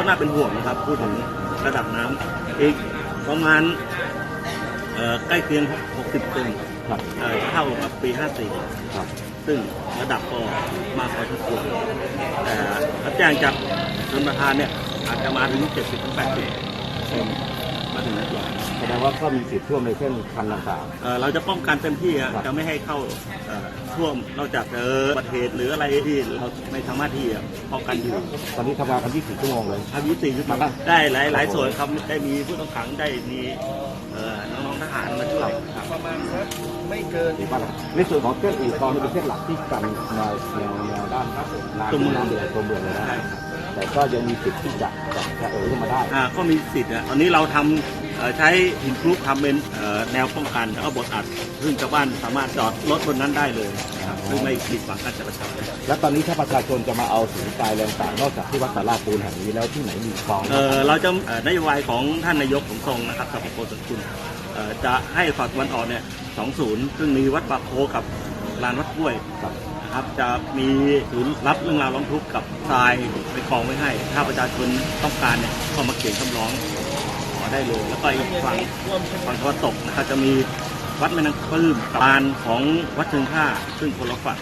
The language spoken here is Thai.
น่าเป็นห่วงนะครับ พูดถึงระดับน้ำอีกประมาณเอ่อใกล้เคียง 60เซนครับเอ่อเท่ากับปี ครับ 54 ซึ่งระดับก็มากพอสมควรแต่รับแจ้งจากชนประธานเนี่ยอาจจะมาถึง 70-80เซน มาถึงนั้นก่อนแสดงว่าก็มีสิทธิ์ท่วมในเส้นคันต่างเอ่อเราจะป้องกันเต็มที่อะครับ จะไม่ให้เข้าเอ่อท่วมนอกจากเจออุบัติเหตุหรืออะไรที่เราไม่สามารถที่จะป้องกันอยู่ๆตอนนี้ทำงานกัน24ชั่วโมงเลย ทำยุติยุติได้หลายหลายส่วนครับได้มีผู้ต้องขังได้มีเอ่อน้องๆทหารมาช่วยครับ ประมาณสักไม่เกิน ดีมากครับในส่วนของเส้นอู่ตอนนี้เป็นเส้นหลักที่กันแนวแนวแนวด้านน้ำตัวเมือง น้ำเดือดตัวเมืองเลยนะใช่ครับ แต่ก็ยังมีสิทธิ์ที่จะจะจะเอ่อขึ้นมาได้ อ่าก็มีสิทธิ์อะตอนนี้เราทำเอ่อใช้หินคลุกทำเป็นเอ่อแนวป้องกันแล้วก็บดอัด ซึ่งชาวบ้านสามารถจอดรถบนนั้นได้เลยนะครับซึ่งไม่ขีดขวางการจราจรแล้วตอนนี้ถ้าประชาชนจะมาเอาถุงทรายแรงต่างนอกจากที่วัดสาราปูนแห่งนี้แล้วที่ไหนมีคลองเอ่อเราจะเอ่อนโยบายของท่านนายกผมทรงนะครับกับโคสกุลเอ่อจะให้ฝั่งตะวันออกเนี่ยสองศูนย์ซึ่งมีวัดปากโคกับลานวัดกล้วย ครับ นะครับจะมีศูนย์รับเรื่องราวร้องทุกข์กับทรายไปกองไว้ให้ ถ้าประชาชนต้องการเนี่ยก็มาเขียนคำร้องขอได้เลยแล้วก็อีกฝั่งฝั่งตะวันตกนะครับจะมีวัดแม่นางปลื้มกับลานของวัดเชิงท่าซึ่งคนละฝั่ง